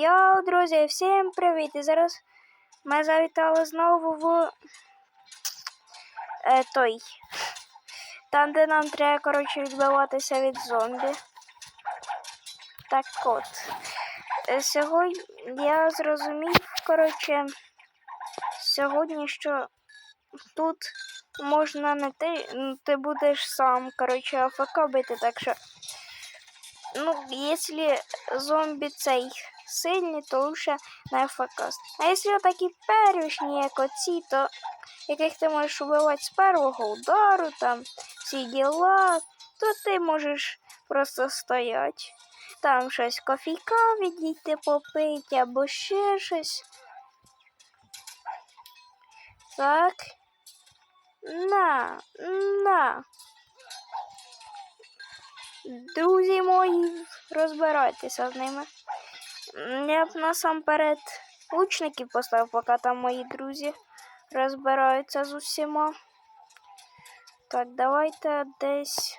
Йоу, друзі, всім привіт! І зараз ми завітали знову в е, той. Там, де нам треба, коротше, відбиватися від зомбі. Так от. Е, Сьогодні я зрозумів, коротше, сьогодні, що тут можна не ти, ти будеш сам, коротше, АФК бити, так що. Ну, если зомби цей сильний, то лучше на АФК. А якщо такі першні, як оці, то яких ти можеш убивати з першого удару, там всі діла, то ти можеш просто стояти. Там щось кофійка відійти попити або ще щось. Так. На, на. Друзі мої, розбирайтеся з ними. Я б насамперед лучників поставив, поки там мої друзі розбираються з усіма. Так, давайте десь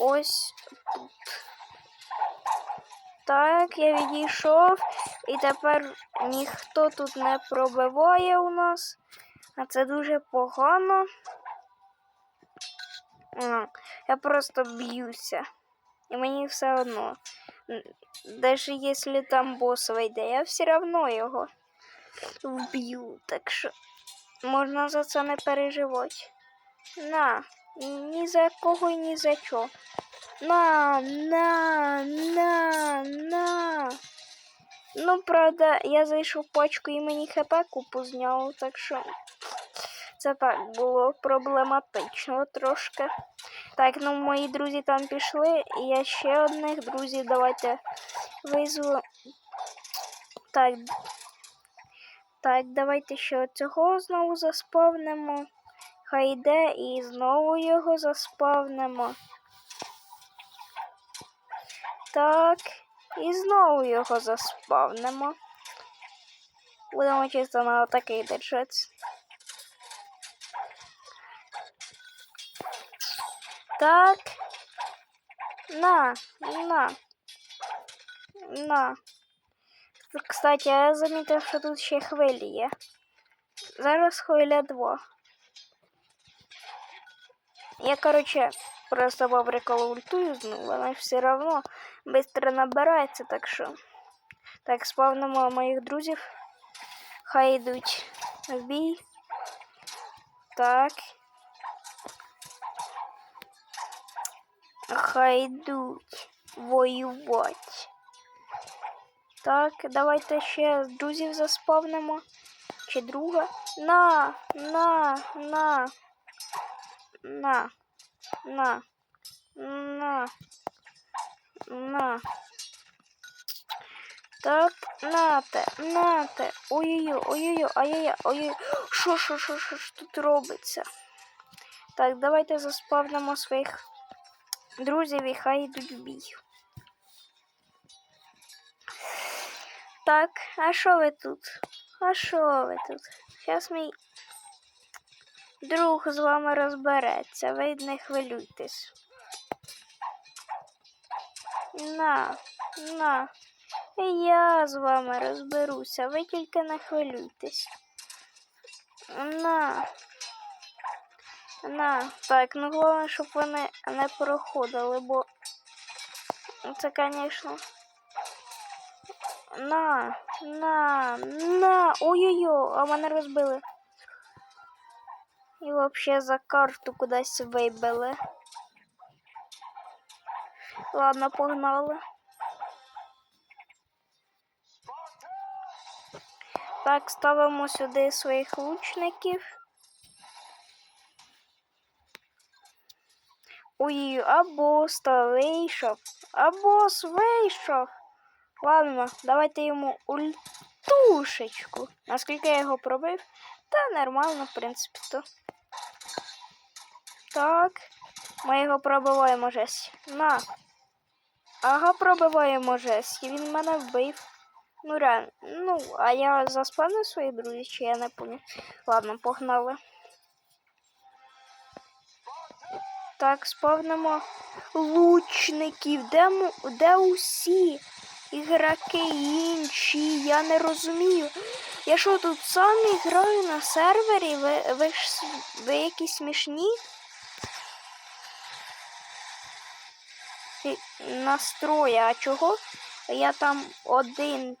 ось тут. Так, я відійшов, і тепер ніхто тут не пробиває у нас. А це дуже погано. Я просто б'юся. І мені все одно. Даже якщо там бос вийде, я все одно його вб'ю. Так що можна за це не переживати. На, ні за кого і ні за чого. На, на, на, на. Ну, правда, я зайшов в пачку і мені хп купу зняло, так що це так було проблематично трошки. Так, ну мої друзі там пішли, і я ще одних друзів давайте визву. Так. Так, давайте ще цього знову заспавнимо. Хай йде і знову його заспавнимо. Так, і знову його заспавнимо. Будемо чисто на отакий держець. Так. На, на. На. Кстати, я замітив, що тут ще хвилі є. Зараз хвиля 2. Я, короче, просто поприколу ультую знову, але все равно быстро набирається, так що. Так, спавнимо моїх друзів. Хай йдуть в бій. Так. Хай йдуть воювати. Так, давайте ще друзів заспавнимо. Чи друга? На, на, на. На. На. На. На. Так, нате, нате. Ой-ой-ой, ой-ой-ой, ай-яй-яй, ой-ой. Що, що, що, що тут робиться? Так, давайте заспавнимо своїх друзів і хай йдуть в бій. Так, а що ви тут? А що ви тут? Зараз мій друг з вами розбереться, ви не хвилюйтесь. На, на. Я з вами розберуся, ви тільки не хвилюйтесь. На. На. Так, ну головне, щоб вони не проходили, бо це, звісно. На, на, на. Ой-ой-ой, а мене розбили. І взагалі за карту кудись вибили. Ладно, погнали. Так, ставимо сюди своїх лучників. Ой, а бос то вийшов. А вийшов. Ладно, давайте йому ультушечку. Наскільки я його пробив, та нормально, в принципі, то. Так. Ми його пробиваємо жесть. На. Ага, пробиваємо жесть. І він мене вбив. Ну реально. Ну, а я заспавнив свої друзі, чи я не пам'ятаю. Ладно, погнали. Так, спавнимо лучників. Де, де усі? ігроки інші? Я не розумію. Я що тут сам граю на сервері? Ви, ви, ви якісь смішні? Настрої, а чого? Я там один.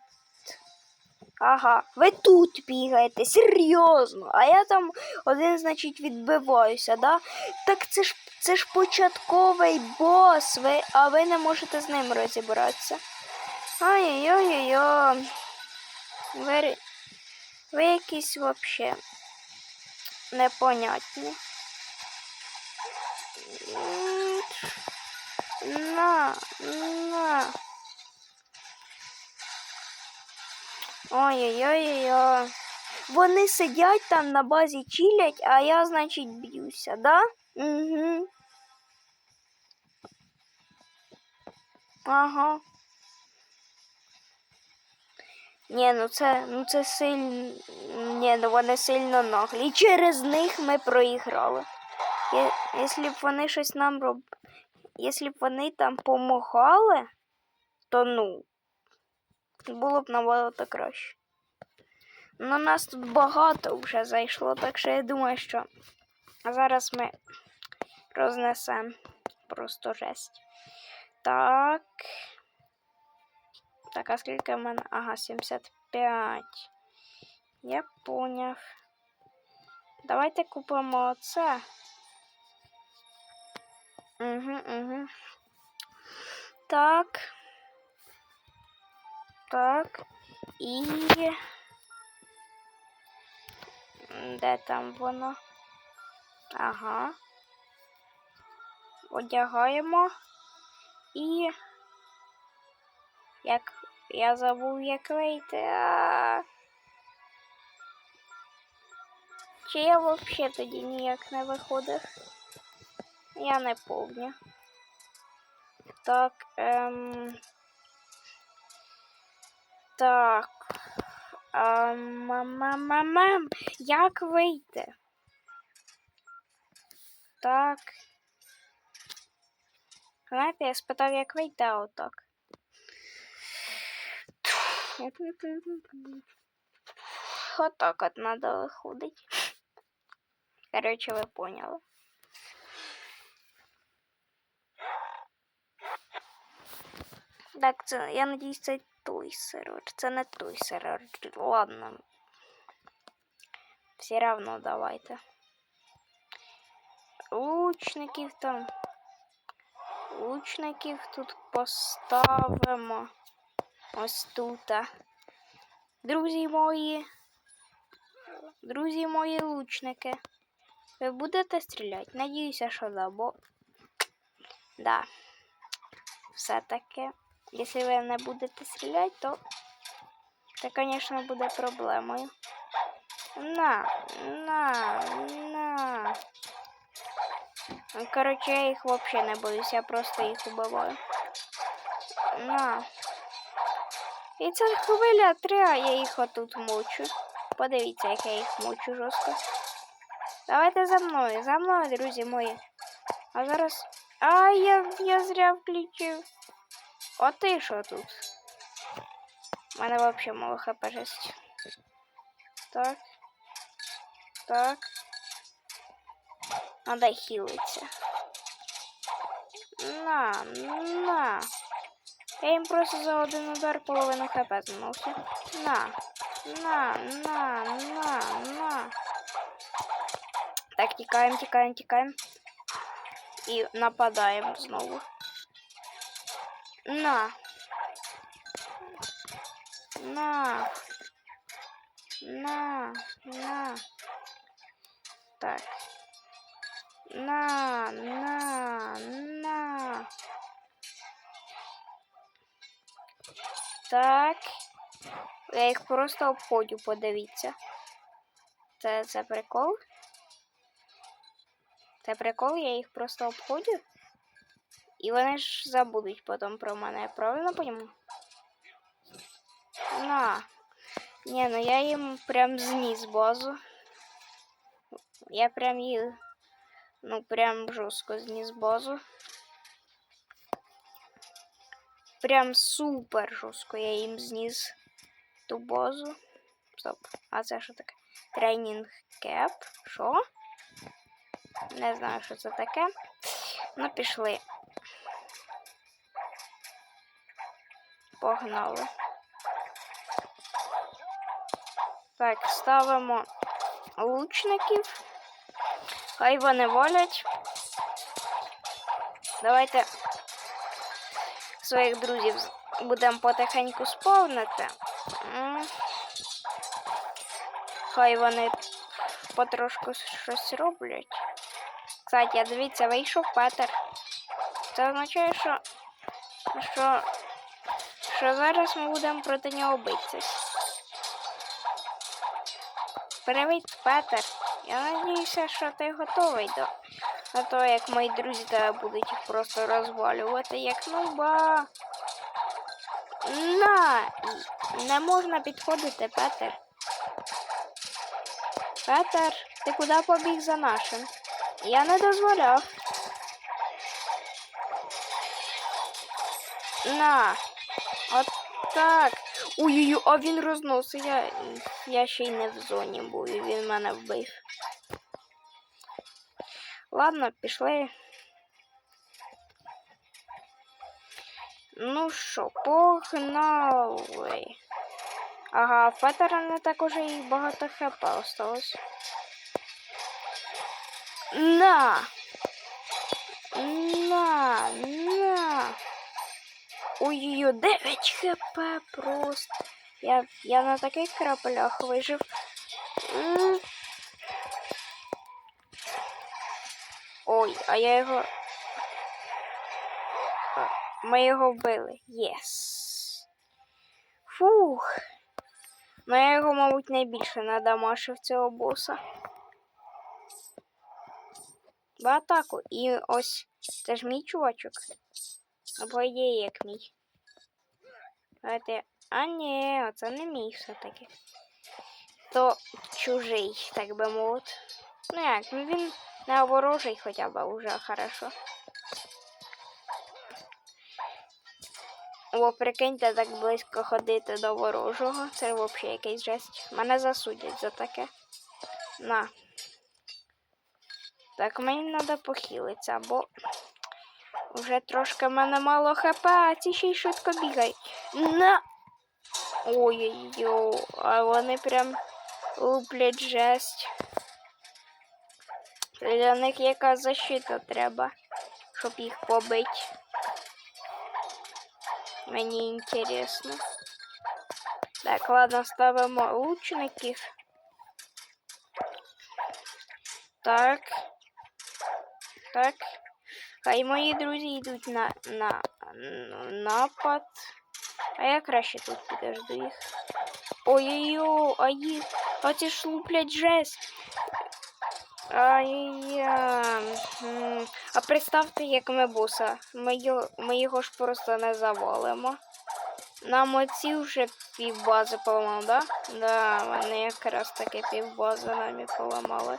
Ага, ви тут бігаєте, серйозно. А я там один, значить, відбиваюся, да? Так це ж це ж початковий бос, ви, а ви не можете з ним розібратися. Ай-яй-яй-яй. Ви, ви якісь вообще непонятні. На, на. Ой-ой-ой-ой. Вони сидять там на базі чилять, а я, значить, б'юся, да? Угу. Ага. Ні, ну це, ну це сильно. Ні, ну вони сильно наглі. Через них ми проіграли. Я- Якщо б вони щось нам роб... Якщо б вони там помагали, то ну, було б набагато краще. Ну, нас тут багато вже зайшло, так що я думаю, що зараз ми рознесемо просто жесть. Так. Так, а скільки в мене? Ага, 75. Я поняв. Давайте купимо оце. Угу, угу. Так. Так. І. Де там воно? Ага. Одягаємо. І. Як я забув, як вийти. А... Чи я взагалі тоді ніяк не виходив? Я не помню. Так, ем... Так. Ем, мам-мам-мам. Як вийти? Так. Знаєте, я спитав, як вийти, а отак. Отак от надо виходить. Короче, ви поняли. Так, це, я надіюсь, це той сервер. Це не той сервер. Ладно. Все равно давайте. Лучників там. Лучників тут поставимо. Ось тут. Друзі мої. Друзі мої лучники. Ви будете стріляти? Надіюся, що да, бо. Да. Все-таки. Якщо ви не будете стріляти, то це, звісно, буде проблемою. На, на, на. Ну, Короче, я їх взагалі не боюсь, я просто їх убиваю. На. І ця хвиля а я їх отут мучу. Подивіться, як я їх мучу жорстко. Давайте за мною, за мною, друзі мої. А зараз. А, я, я зря включив. А ти що тут? У мене взагалі мало хп жесть. Так. Так. Надо хилиться. На, на. Я їм просто за один удар половину хп змінувся. На. На, на, на, на. Так, тікаємо, тікаємо, тікаємо. І нападаємо знову. На. На. На. На. Так. На, на, на. Так. Я їх просто обходю, подивіться. Це, це прикол? Це прикол, я їх просто обходю. І вони ж забудуть потім про мене, я правильно розумію? На. Ні, ну я їм прям зніс базу. Я прям їх, ну прям жорстко зніс базу. прям супер жорстко я їм зніс ту базу. Стоп, а це що таке? Тренінг кеп. Що? Не знаю, що це таке. Ну, пішли. Погнали. Так, ставимо лучників. Хай вони волять. Давайте своїх друзів будемо потихеньку сповнити. Хай вони потрошку щось роблять. Кстати, дивіться, вийшов Петер. Це означає, що, що, що зараз ми будемо проти нього битися. Привіт, Петер. Я надіюся, що ти готовий до, до того, як мої друзі тебе будуть їх просто розвалювати, як нуба. На! Не можна підходити, Петер. Петер, ти куди побіг за нашим? Я не дозволяв. На. Так. Ой-ой-ой, а він розносить. Я, я ще й не в зоні був, і він мене вбив. Ладно, пішли. Ну що, погнали. Ага, в Петера не так уже і багато хп осталось. На! На! На! Ой-ой-ой, 9 хп просто. Я, я на таких краплях вижив. Ой, а я його. Ми його вбили. Єс. Фух. Ну я його, мабуть, найбільше надамашив цього боса. В атаку. І ось це ж мій чувачок. По ідеї, як мій. Давайте. А ні, оце не мій все-таки. То чужий, так би мовити. Ну як, ну він не ворожий хоча б уже хорошо. О, прикиньте, так близько ходити до ворожого. Це взагалі якийсь жесть. Мене засудять за таке. На. Так, мені треба похилитися, бо вже трошки в мене мало хп, а ці ще й швидко бігають. На! Ой-ой-ой, а вони прям луплять жесть. Для них яка защита треба, щоб їх побити. Мені інтересно. Так, ладно, ставимо лучників. Так. Так. Хай мої друзі йдуть на, на, на напад. А я краще тут підожду їх. Ой-ой-ой, а їх. А ці ж луплять жесть. М, А представте, як ми боса. Ми його, ми його ж просто не завалимо. Нам оці вже півбази поламали, да? Да, вони якраз таки півбази нам і поламали.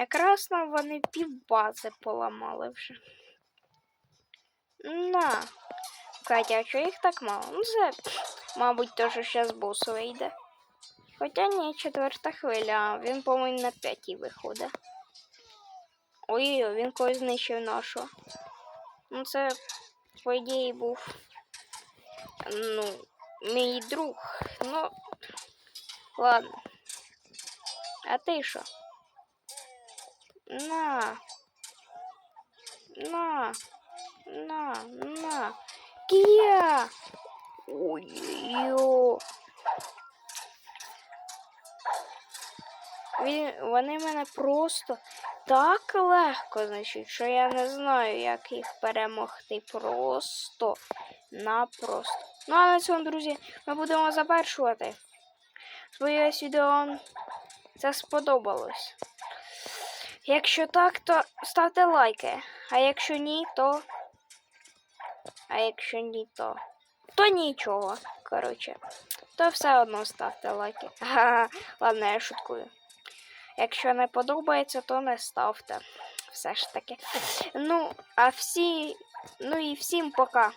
Якраз нам вони півбази поламали вже. На. Катя, а чого їх так мало? Ну, це, мабуть, то, що зараз бос вийде. Хоча ні, четверта хвиля, він, по-моєму, на п'ятій виходить. Ой, він когось знищив нашого. Ну, це, по ідеї, був. Ну, мій друг. Ну, ладно. А ти що? На. На. На, на. Кія. Ой-ой-ой. Вони мене просто так легко, значить, що я не знаю, як їх перемогти. Просто напросто. Ну а на цьому, друзі, ми будемо завершувати. Сподіваюсь, відео це сподобалось. Якщо так, то ставте лайки. А якщо ні, то. А якщо ні, то. То нічого. Коротше. То все одно ставте лайки. Ха-ха. Ладно, я шуткую. Якщо не подобається, то не ставте. все ж таки. Ну, а всі. Ну і всім пока.